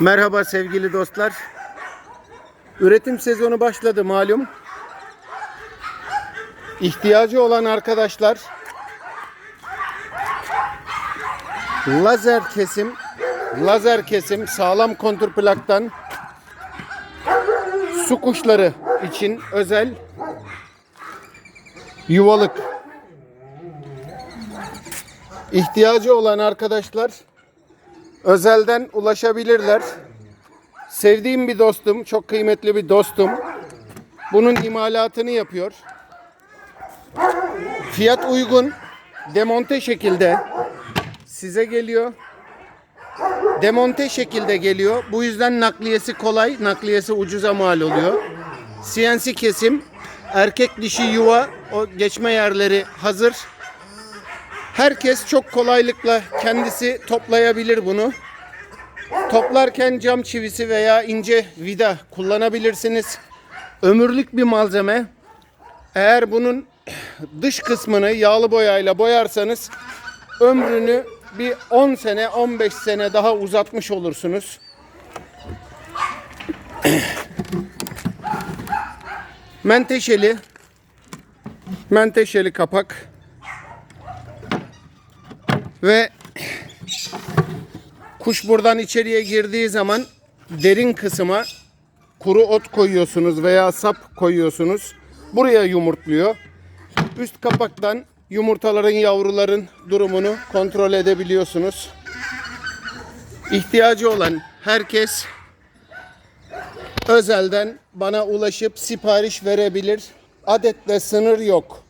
Merhaba sevgili dostlar. Üretim sezonu başladı malum. İhtiyacı olan arkadaşlar lazer kesim lazer kesim sağlam kontrplaktan su kuşları için özel yuvalık ihtiyacı olan arkadaşlar özelden ulaşabilirler. Sevdiğim bir dostum, çok kıymetli bir dostum. Bunun imalatını yapıyor. Fiyat uygun, demonte şekilde size geliyor. Demonte şekilde geliyor. Bu yüzden nakliyesi kolay, nakliyesi ucuza mal oluyor. CNC kesim, erkek dişi yuva, o geçme yerleri hazır. Herkes çok kolaylıkla kendisi toplayabilir bunu. Toplarken cam çivisi veya ince vida kullanabilirsiniz. Ömürlük bir malzeme. Eğer bunun dış kısmını yağlı boyayla boyarsanız ömrünü bir 10 sene 15 sene daha uzatmış olursunuz. Menteşeli menteşeli kapak ve kuş buradan içeriye girdiği zaman derin kısma kuru ot koyuyorsunuz veya sap koyuyorsunuz. Buraya yumurtluyor. Üst kapaktan yumurtaların yavruların durumunu kontrol edebiliyorsunuz. İhtiyacı olan herkes özelden bana ulaşıp sipariş verebilir. Adetle sınır yok.